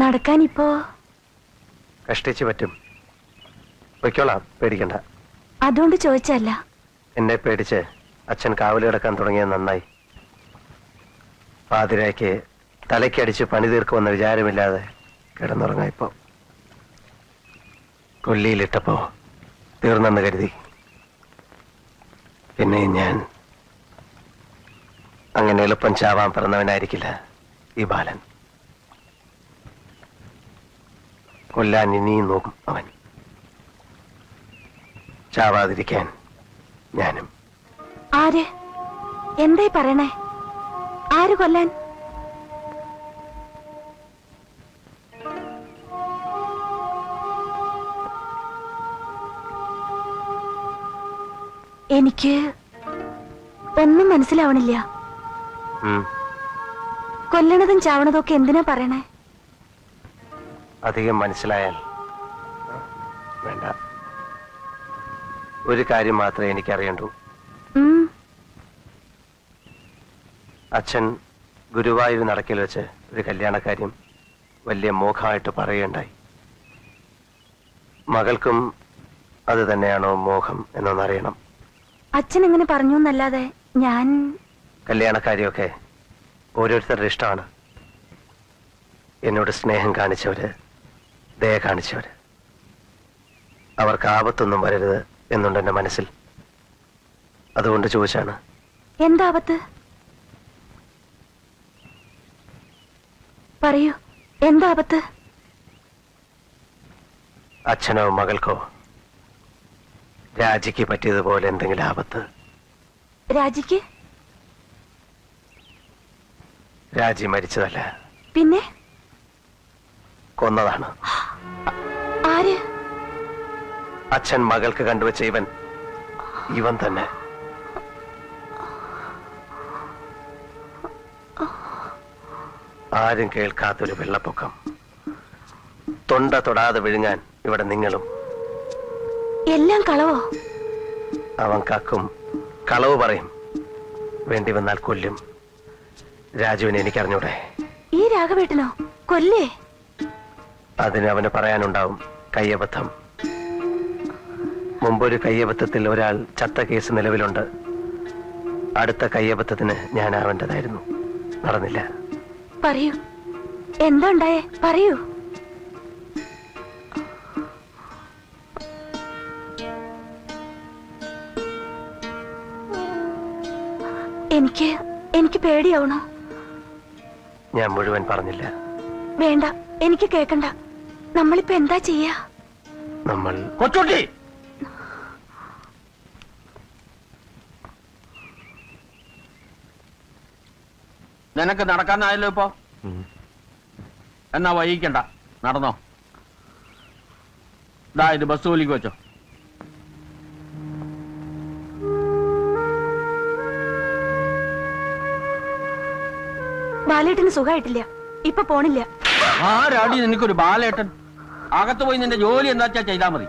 നടക്കാനിപ്പോ? കഷ്ടിച്ചു പറ്റും. പൊയ്ക്കോളാം പേടിക്കണ്ട. അതുകൊണ്ട് ചോദിച്ചല്ല എന്നെ പേടിച്ച് അച്ഛൻ കാവൽ കിടക്കാൻ തുടങ്ങിയത് നന്നായി. പാതിരായ്ക്ക് തലയ്ക്കടിച്ച് പണി തീർക്കുമെന്ന വിചാരമില്ലാതെ കിടന്നുറങ്ങാം ഇപ്പോ കൊല്ലിയിലിട്ടപ്പോ തീർന്നെന്ന് കരുതി. പിന്നെ ഞാൻ അങ്ങനെ എളുപ്പം ചാവാൻ പിറന്നവനായിരിക്കില്ല ഈ ബാലൻ. കൊല്ലാൻ ഇനിയും നോക്കും അവൻ. ചാവാതിരിക്കാൻ ഞാനും. ആര്? എന്തേ പറയണേ? ആര് കൊല്ലാൻ? എനിക്ക് ഒന്നും മനസ്സിലാവണില്ല. കൊല്ലണതും ചാവണതും ഒക്കെ എന്തിനാ പറയണേ? അധികം മനസ്സിലായാൽ വേണ്ട. ഒരു കാര്യം മാത്രമേ എനിക്കറിയണ്ടൂ. അച്ഛൻ ഗുരുവായൂർ നടക്കിൽ വെച്ച് ഒരു കല്യാണക്കാര്യം വലിയ മോഹമായിട്ട് പറയുകയുണ്ടായി. മകൾക്കും അത് തന്നെയാണോ മോഹം എന്നൊന്നറിയണം. അച്ഛൻ എങ്ങനെ പറഞ്ഞു എന്നല്ലാതെ ഞാൻ കല്യാണക്കാരിയൊക്കെ ഓരോരുത്തരുടെ ഇഷ്ടമാണ്. എന്നോട് സ്നേഹം കാണിച്ചവര് ദയ കാണിച്ചവർ അവർക്ക് ആപത്തൊന്നും വരരുത് എന്നുണ്ട് എന്റെ മനസ്സിൽ. അതുകൊണ്ട് ചോദിച്ചാണ്. എന്താപത്ത് പറയൂ എന്താപത്ത് അച്ഛനോ മകൾക്കോ? രാജിക്ക് പറ്റിയതുപോലെ എന്തെങ്കിലും ആപത്ത്? രാജിക്ക്? രാജി മരിച്ചതല്ല. പിന്നെ? കൊന്നതാണ്. ആര്? അച്ഛൻ മകൾക്ക് കണ്ടുവച്ച ഇവൻ. ഇവൻ തന്നെ. ആരും കേൾക്കാത്തൊരു വെള്ളപ്പൊക്കം. തൊണ്ട തൊടാതെ വിഴുങ്ങാൻ ഇവിടെ നിങ്ങളും. എല്ലാം കളവോ? അവൻ കാക്കും. കളവ് പറയും. വേണ്ടി വന്നാൽ കൊല്ലും. രാജുവിനെ എനിക്കറിഞ്ഞൂടെ? ഈ രാഘവേട്ടനോ? കൊല്ലേ? അതിന് അവന് പറയാനുണ്ടാവും. കയ്യബദ്ധം. മുമ്പൊരു കയ്യബദ്ധത്തിൽ ഒരാൾ ചത്ത കേസ് നിലവിലുണ്ട്. അടുത്ത കയ്യബദ്ധത്തിന് ഞാൻ ആവേണ്ടതായിരുന്നു. നടന്നില്ല. പറയൂ. എന്താ ഉണ്ടായേ? പറയൂ. എനിക്ക് എനിക്ക് പേടിയാവണോ. ഞാൻ മുഴുവൻ പറഞ്ഞില്ല. വേണ്ട എനിക്ക് കേക്കണ്ട. നമ്മളിപ്പോ എന്താ ചെയ്യാ? നമ്മൾ കൊച്ചുട്ടി! നിനക്ക് നടക്കാനായല്ലോ ഇപ്പോ? എന്നാ വൈകിക്കണ്ട. നടന്നോ. ദാ ഇത് ബസ് കൂലിക്ക് വെച്ചോ. ബാലേട്ടന് സുഖമായിട്ടില്ല ഇപ്പൊ പോണില്ല. ആരാടി നിനക്കൊരു ബാലേട്ടൻ? അകത്ത് പോയി നിന്റെ ജോലി എന്താ വെച്ചാ ചെയ്താ മതി.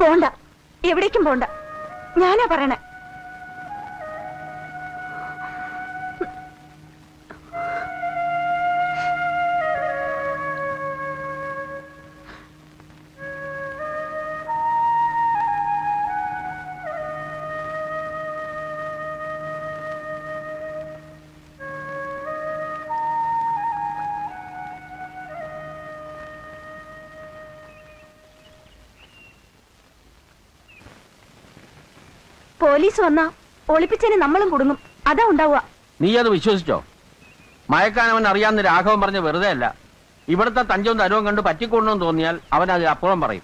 പോണ്ട. എവിടേക്കും പോണ്ട. ഞാനാ പറയണേ. പോലീസ് വന്നാ ഒളിപ്പിച്ചതിന് നമ്മളും കുടുങ്ങും. അതാ ഉണ്ടാവുക. നീ അത് വിശ്വസിച്ചോ? മയക്കാനവൻ അറിയാമെന്ന് അറിയാവുന്ന രാഘവൻ പറഞ്ഞ വെറുതെ അല്ല. ഇവിടുത്തെ തഞ്ചവും തരവും കണ്ട് പറ്റിക്കൊണ്ടെന്ന് തോന്നിയാൽ അവൻ അത് അപ്പുറം പറയും.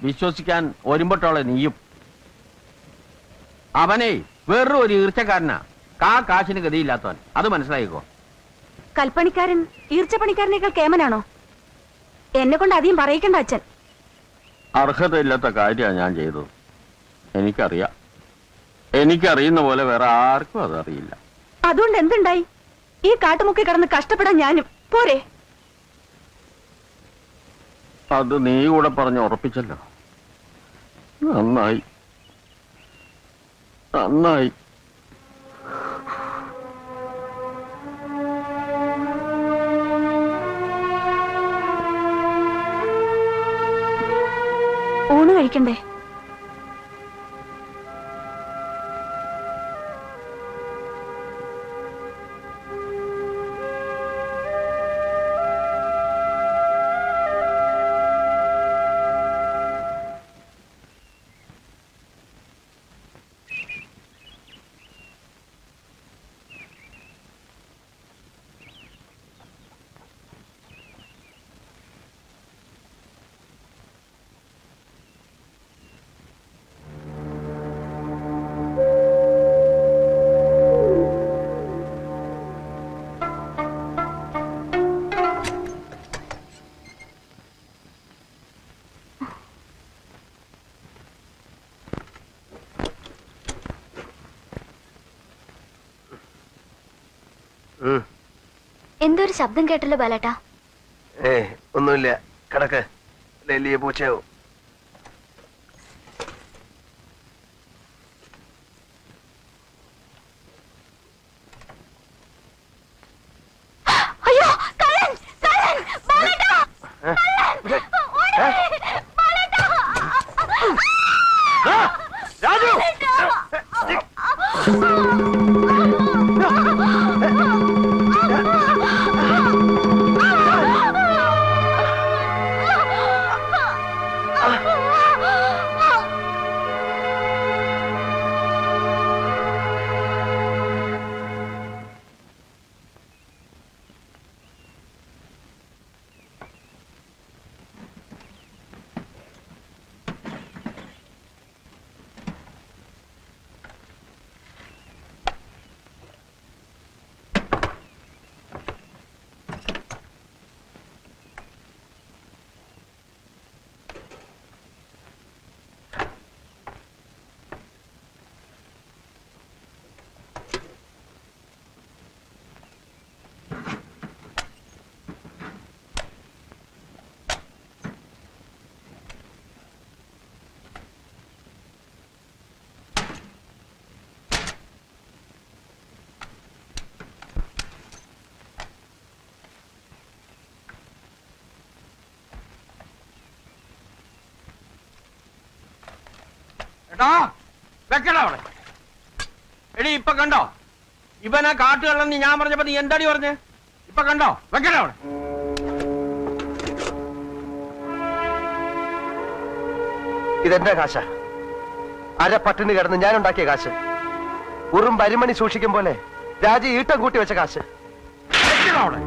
വിശ്വസിക്കാൻ ഒരുമ്പട്ടോളെ നീയും. അവനെ വെറും ഒരു ഈർച്ചക്കാരനാ. കാ കാശിന് ഗതിയില്ലാത്തവൻ. അത് മനസ്സിലായിക്കോ? കൽപ്പണിക്കാരൻ ഈർച്ചപ്പണിക്കാരനേക്കാൾ കേമനാണോ? എന്നെ കൊണ്ട് അധികം പറയിക്കണ്ട അച്ഛൻ. അർഹതയില്ലാത്ത കാര്യമാണ് ഞാൻ ചെയ്തത്. എനിക്കറിയാം. എനിക്കറിയുന്ന പോലെ വേറെ ആർക്കും അതറിയില്ല. അതുകൊണ്ട് എന്തുണ്ടായി? ഈ കാട്ടുമുക്കി കടന്ന് കഷ്ടപ്പെടാൻ ഞാനും. പോരെ. അത് നീ കൂടെ പറഞ്ഞ് ഉറപ്പിച്ചല്ലോ. നന്നായി. നന്നായി. ഊണ് കഴിക്കണ്ടേ? ഉം. എന്തോ ഒരു ശബ്ദം കേട്ടല്ലോ ബാലേട്ടാ. ഏ ഒന്നുമില്ല. കിടക്ക്. ലെല്ലിയെ പൂച്ചയാവും. വെക്കടാ അവിടെ എടി ഇപ്പൊ കണ്ടോ? ഇവനെ കാട്ടുകളെന്ന് ഞാൻ പറഞ്ഞപ്പോ നീ എന്താടി പറഞ്ഞ്? ഇപ്പൊ കണ്ടോ? വെക്കടാ അവിടെ ഇതെന്റെ കാശ? അര പട്ടിണി കിടന്ന് ഞാൻ ഉണ്ടാക്കിയ കാശ്. ഉറും പരിമണി സൂക്ഷിക്കും പോലെ രാജി ഈട്ടം കൂട്ടി വെച്ച കാശ്. അവിടെ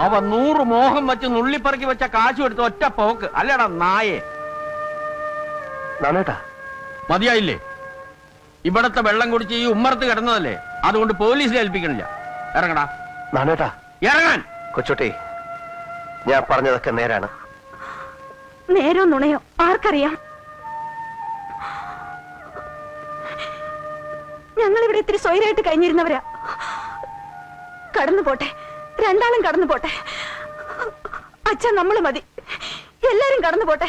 അവ നൂറ് മോഹം വെച്ച് നുള്ളിപ്പറക്കി വെച്ച കാശും എടുത്ത് ഒറ്റ പോക്ക്. അല്ലടാ നായെ. നാണേട്ടാ. മതിയായില്ലേ? ഇവിടത്തെ വെള്ളം കുടിച്ച് ഈ ഉമ്മറത്ത് കിടന്നതല്ലേ? അതുകൊണ്ട് പോലീസ് ഏൽപ്പിക്കണില്ല. ഇറങ്ങടാ. നാണേട്ടാ. ഇറങ്ങാൻ! കൊച്ചുട്ടി ഞാൻ പറഞ്ഞതൊക്കെ നേരാണ്. നേരോ നുണയോ? ആർക്കറിയാം? ഞങ്ങൾ ഇവിടെ ഇത്തിരി സ്വൈരായിട്ട് കഴിഞ്ഞിരുന്നവരാ. കടന്നു പോട്ടെ. രണ്ടാളും കടന്നു പോട്ടെ. അച്ഛൻ നമ്മൾ മതി. എല്ലാരും കടന്നു പോട്ടെ.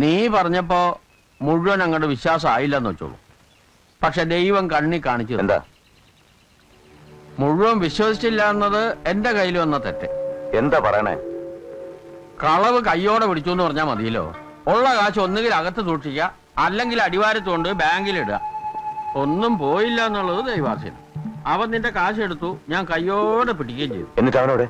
നീ പറഞ്ഞപ്പോ മുഴുവൻ അങ്ങോട്ട് വിശ്വാസം ആയില്ലെന്ന് വെച്ചോളൂ. പക്ഷെ ദൈവം കണ്ണി കാണിച്ചു എന്താ? മുഴുവൻ വിശ്വസിച്ചില്ല എന്നത് എന്റെ കയ്യിൽ വന്ന തെറ്റ്. എന്താ പറയണേ? കളവ് കയ്യോടെ പിടിച്ചു എന്ന് പറഞ്ഞാൽ മതിയല്ലോ. ഉള്ള കാശ് ഒന്നുകിൽ അകത്ത് സൂക്ഷിക്കുക അല്ലെങ്കിൽ അടിവാരത്തുകൊണ്ട് ബാങ്കിലിടുക. ഒന്നും പോയില്ല എന്നുള്ളത് ദൈവാസ്യം അവൻ നിന്റെ കാശ് എടുത്തു ഞാൻ കയ്യോടെ പിടിക്കുകയും ചെയ്തു. എന്നിട്ട് അവനോടെ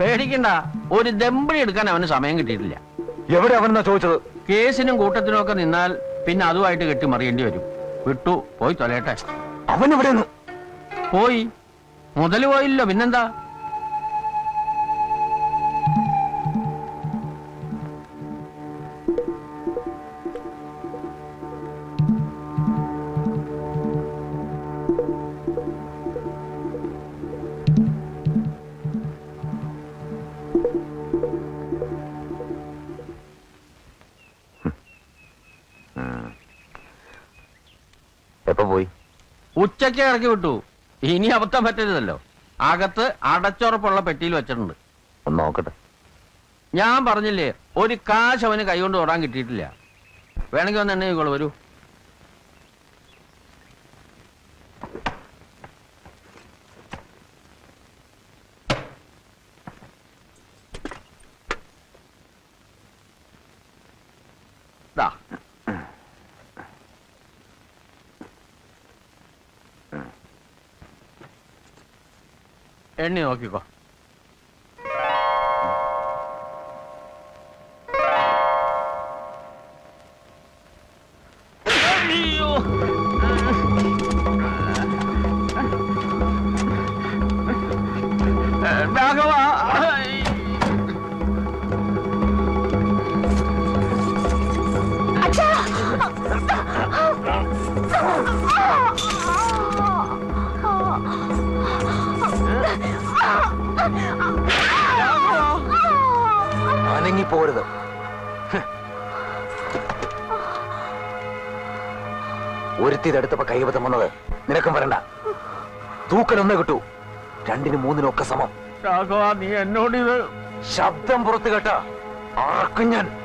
പേടിക്കണ്ട ഒരു ദമ്പടി എടുക്കാൻ അവന് സമയം കിട്ടിയിട്ടില്ല. എവിടെ അവനെന്നാ ചോദിച്ചത്? കേസിനും കൂട്ടത്തിനും ഒക്കെ നിന്നാൽ പിന്നെ അതുമായിട്ട് കെട്ടിമറിയേണ്ടി വരും. വിട്ടു പോയി തൊലയട്ടെ. അവൻ എവിടെയെന്ന് പോയി. മുതൽ പോയില്ലോ പിന്നെന്താ? എപ്പോ പോയി? ഉച്ചയ്ക്ക് ഇറക്കി വിട്ടു. ഇനി അബദ്ധം പറ്റരുതല്ലോ. അകത്ത് അടച്ചുറപ്പുള്ള പെട്ടിയിൽ വെച്ചിട്ടുണ്ട്. ഒന്ന് നോക്കട്ടെ. ഞാൻ പറഞ്ഞില്ലേ ഒരു കാശ് അവന് കൈകൊണ്ട് തൊടാൻ കിട്ടിയിട്ടില്ല. വേണമെങ്കിൽ ഒന്ന് എണ്ണ വരൂ ദാ. എണ്ണി നോക്കിക്കോ. പോരുത്. ഒരുത്തി ഇതെടുത്തപ്പോ കൈവതം വന്നത് നിനക്കും വരണ്ട. തൂക്കലൊന്നേ കിട്ടൂ. രണ്ടിനും മൂന്നിനും ഒക്കെ സമം. രാഘവ നീ എന്നോട് ഇത് ശബ്ദം പുറത്തു കേട്ട ആർക്കും ഞാൻ